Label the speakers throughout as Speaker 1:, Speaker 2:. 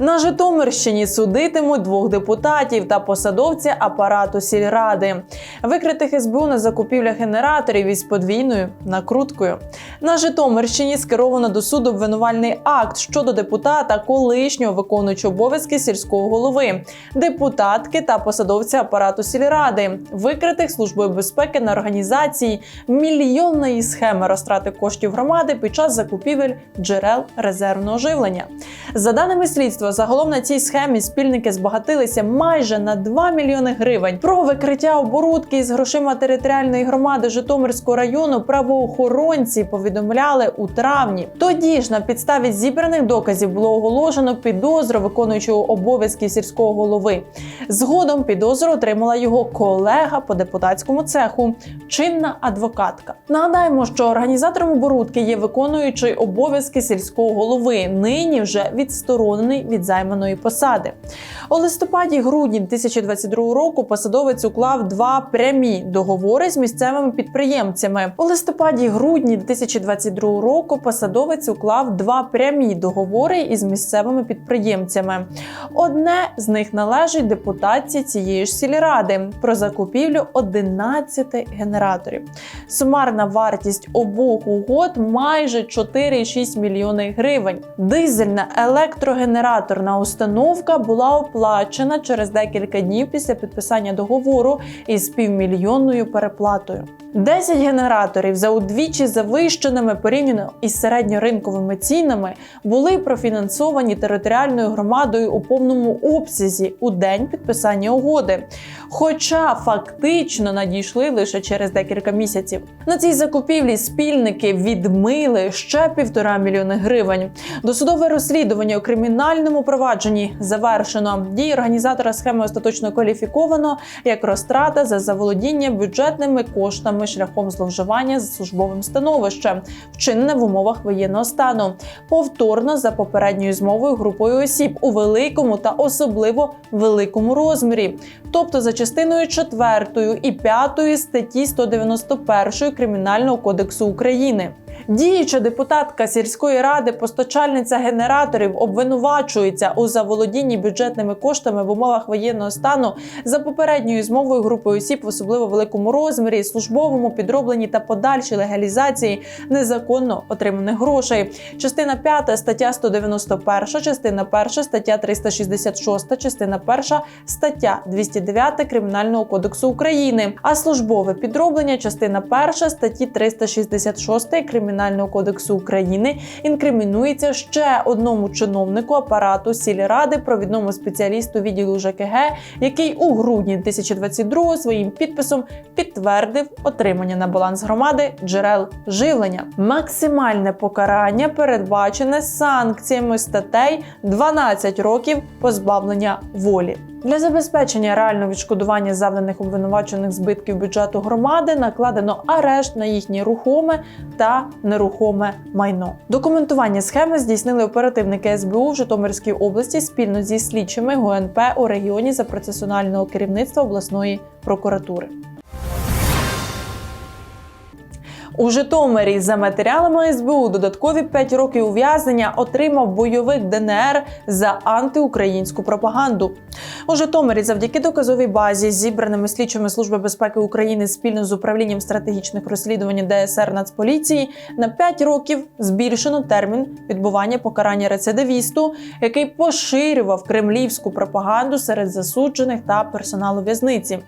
Speaker 1: На Житомирщині судитимуть двох депутатів та посадовця апарату сільради, викритих СБУ на закупівлях генераторів із подвійною накруткою. На Житомирщині скеровано до суду обвинувальний акт щодо депутата, колишнього виконуючого обов'язки сільського голови, депутатки та посадовця апарату сільради, викритих службою безпеки на організації мільйонної схеми розтрати коштів громади під час закупівель джерел резервного живлення. За даними слідства, загалом на цій схемі спільники збагатилися майже на 2 мільйони гривень. Про викриття оборудки із грошима територіальної громади Житомирського району правоохоронці повідомляли у травні. Тоді ж на підставі зібраних доказів було оголошено підозру виконуючого обов'язки сільського голови. Згодом підозру отримала його колега по депутатському цеху, чинна адвокатка. Нагадаємо, що організатором оборудки є виконуючий обов'язки сільського голови, нині вже відсторонений від займаної посади. У листопаді-грудні 2022 року посадовець уклав два прямі договори з місцевими підприємцями. У листопаді-грудні 2022 року посадовець уклав два прямі договори із місцевими підприємцями. Одне з них належить депутації цієї ж сільради про закупівлю 11 генераторів. Сумарна вартість обох угод майже 4,6 мільйони гривень. Дизельна електрогенераторна установка була оплачена через декілька днів після підписання договору із півмільйонною переплатою. 10 генераторів за удвічі завищеними порівняно із середньоринковими цінами були профінансовані територіальною громадою у повному обсязі у день підписання угоди, хоча фактично надійшли лише через декілька місяців. На цій закупівлі спільники відмили ще півтора мільйони гривень. Досудове розслідування у кримінальному провадженні завершено. Дії організатора схеми остаточно кваліфіковано як розтрата за заволодіння бюджетними коштами шляхом зловживання з службовим становищем, вчинене в умовах воєнного стану, повторно за попередньою змовою групою осіб у великому та особливо великому розмірі, тобто за частиною 4 і 5 статті 191 Кримінального кодексу України. Діюча депутатка сільської ради, постачальниця генераторів, обвинувачується у заволодінні бюджетними коштами в умовах воєнного стану за попередньою змовою групи осіб в особливо великому розмірі, службовому підробленні та подальшій легалізації незаконно отриманих грошей. Частина 5 стаття 191, частина 1 стаття 366, частина 1 стаття 209 Кримінального кодексу України, а службове підроблення частина 1 статті 366 Кримінального кодексу України інкримінується ще одному чиновнику апарату сільради, провідному спеціалісту відділу ЖКГ, який у грудні 2022 своїм підписом підтвердив отримання на баланс громади джерел живлення. Максимальне покарання передбачене санкціями статей 12 років позбавлення волі. Для забезпечення реального відшкодування завданих обвинувачених збитків бюджету громади накладено арешт на їхнє рухоме та нерухоме майно. Документування схеми здійснили оперативники СБУ в Житомирській області спільно зі слідчими ГУНП у регіоні за процесуального керівництва обласної прокуратури. У Житомирі за матеріалами СБУ додаткові 5 років ув'язнення отримав бойовик ДНР за антиукраїнську пропаганду. У Житомирі завдяки доказовій базі, зібраними слідчими Служби безпеки України спільно з управлінням стратегічних розслідувань ДСР Нацполіції, на 5 років збільшено термін відбування покарання рецидивісту, який поширював кремлівську пропаганду серед засуджених та персоналу в'язниці.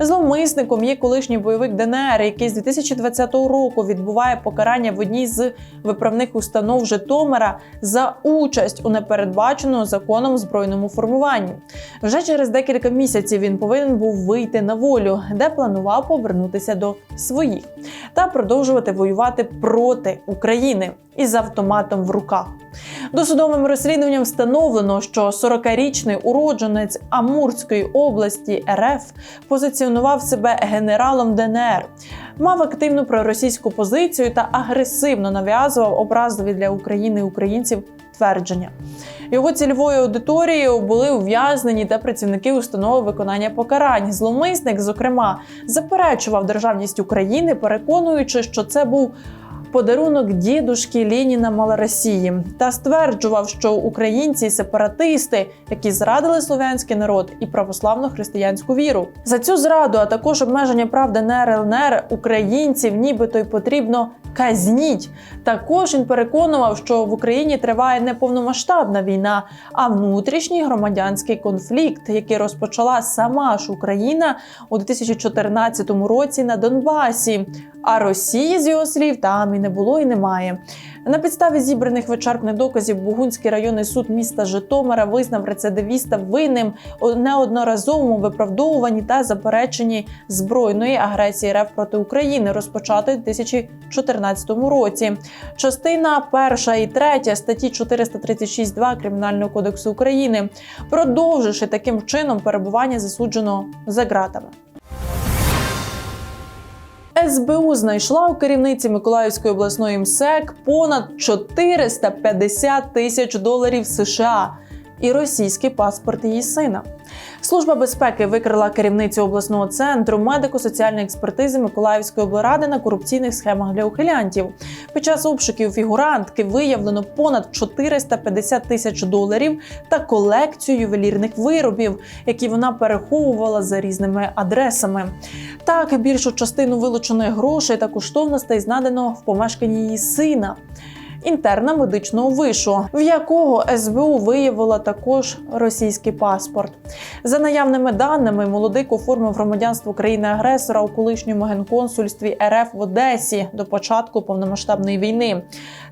Speaker 1: Зловмисником є колишній бойовик ДНР, який з 2020 року відбуває покарання в одній з виправних установ Житомира за участь у непередбаченому законом збройному формуванні. Вже через декілька місяців він повинен був вийти на волю, де планував повернутися до своїх та продовжувати воювати проти України із автоматом в руках. Досудовим розслідуванням встановлено, що 40-річний уродженець Амурської області РФ позиціонував себе генералом ДНР. Мав активну проросійську позицію та агресивно нав'язував образливі для України і українців твердження. Його цільовою аудиторією були ув'язнені та працівники установи виконання покарань. Зловмисник, зокрема, заперечував державність України, переконуючи, що це був. Подарунок дідушки Леніна Малоросії та стверджував, що українці сепаратисти, які зрадили слов'янський народ і православну християнську віру. За цю зраду, а також обмеження прав ДНР ЛНР українців, нібито й потрібно казніть. Також він переконував, що в Україні триває не повномасштабна війна, а внутрішній громадянський конфлікт, який розпочала сама ж Україна у 2014 році на Донбасі. А Росії, з його слів, там і не було, і немає. На підставі зібраних вичерпних доказів Бугунський районний суд міста Житомира визнав рецидивіста винним у неодноразовому виправдовуванні та запереченні збройної агресії РФ проти України, розпочатої у 2014 році. Частина перша і третя статті 436.2 Кримінального кодексу України, продовживши таким чином перебування засудженого за ґратами. СБУ знайшла у керівниці Миколаївської обласної МСЕК понад 450 тисяч доларів США і російський паспорт її сина. Служба безпеки викрила керівницю обласного центру медико-соціальної експертизи Миколаївської облради на корупційних схемах для ухилянтів. Під час обшуків фігурантки виявлено понад 450 тисяч доларів та колекцію ювелірних виробів, які вона переховувала за різними адресами. Так, більшу частину вилученої грошей та коштовностей знайдено в помешканні її сина. Інтерна медичного вишу, в якого СБУ виявила також російський паспорт. За наявними даними, молодик оформив громадянство країни-агресора у колишньому генконсульстві РФ в Одесі до початку повномасштабної війни.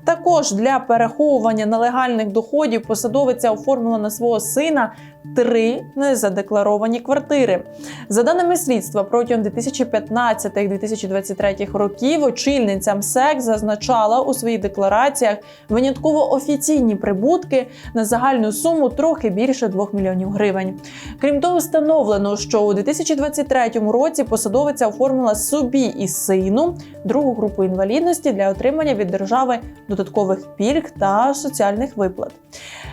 Speaker 1: Також для переховування нелегальних доходів посадовиця оформила на свого сина три незадекларовані квартири. За даними слідства, протягом 2015-2023 років очільниця МСЕК зазначала у своїх деклараціях винятково офіційні прибутки на загальну суму трохи більше 2 мільйонів гривень. Крім того, встановлено, що у 2023 році посадовиця оформила собі і сину другу групу інвалідності для отримання від держави додаткових пільг та соціальних виплат.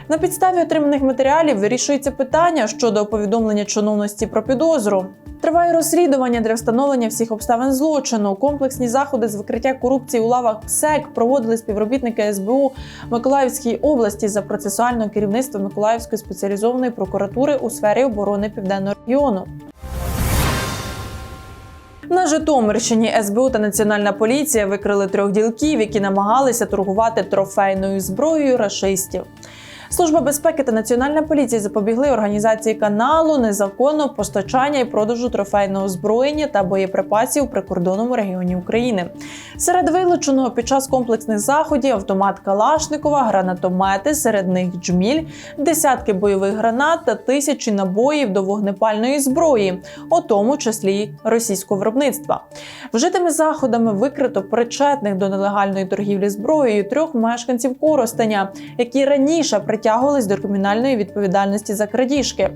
Speaker 1: На підставі отриманих матеріалів вирішується питання щодо повідомлення чиновності про підозру. Триває розслідування для встановлення всіх обставин злочину. Комплексні заходи з викриття корупції у лавах ПСЕК проводили співробітники СБУ Миколаївській області за процесуального керівництва Миколаївської спеціалізованої прокуратури у сфері оборони південного регіону. На Житомирщині СБУ та Національна поліція викрили трьох ділків, які намагалися торгувати трофейною зброєю рашистів. Служба безпеки та національна поліція запобігли організації каналу незаконного постачання і продажу трофейного озброєння та боєприпасів у прикордонному регіоні України. Серед вилученого під час комплексних заходів автомат Калашникова, гранатомети, серед них джміль, десятки бойових гранат та тисячі набоїв до вогнепальної зброї, у тому числі російського виробництва. Вжитими заходами викрито причетних до нелегальної торгівлі зброєю трьох мешканців Коростеня, які раніше притягувались до кримінальної відповідальності за крадіжки.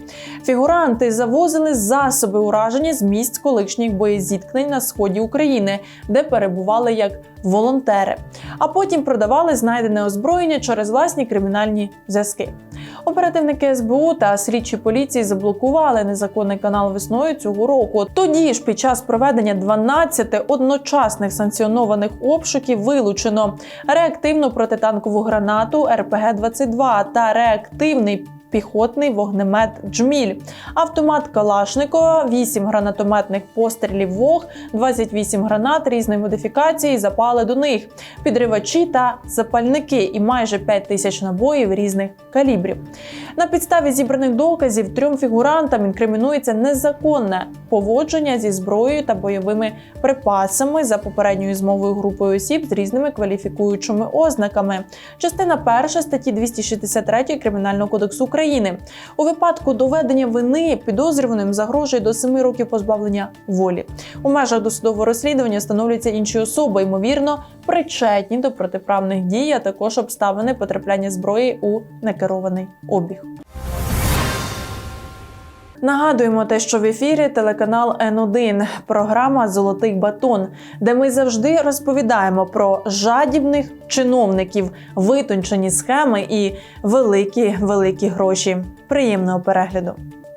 Speaker 1: Фігуранти завозили засоби ураження з місць колишніх боєзіткнень на сході України, де перебували як волонтери, а потім продавали знайдене озброєння через власні кримінальні зв'язки. Оперативники СБУ та слідчі поліції заблокували незаконний канал весною цього року. Тоді ж, під час проведення 12 одночасних санкціонованих обшуків, вилучено реактивну протитанкову гранату РПГ-22 та реактивний. Піхотний вогнемет Джміль, автомат Калашникова, 8 гранатометних пострілів ВОГ, 28 гранат різної модифікації, запали до них, підривачі та запальники і майже 5 тисяч набоїв різних калібрів. На підставі зібраних доказів трьом фігурантам інкримінується незаконне поводження зі зброєю та бойовими припасами за попередньою змовою групою осіб з різними кваліфікуючими ознаками. Частина перша статті 263 Кримінального кодексу України. У випадку доведення вини підозрюваним загрожує до 7 років позбавлення волі. У межах досудового розслідування встановлюються інші особи, ймовірно, причетні до протиправних дій, а також обставини потрапляння зброї у некерований обіг. Нагадуємо те, що в ефірі телеканал Н1, програма Золотий батон, де ми завжди розповідаємо про жадібних чиновників, витончені схеми і великі великі гроші. Приємного перегляду.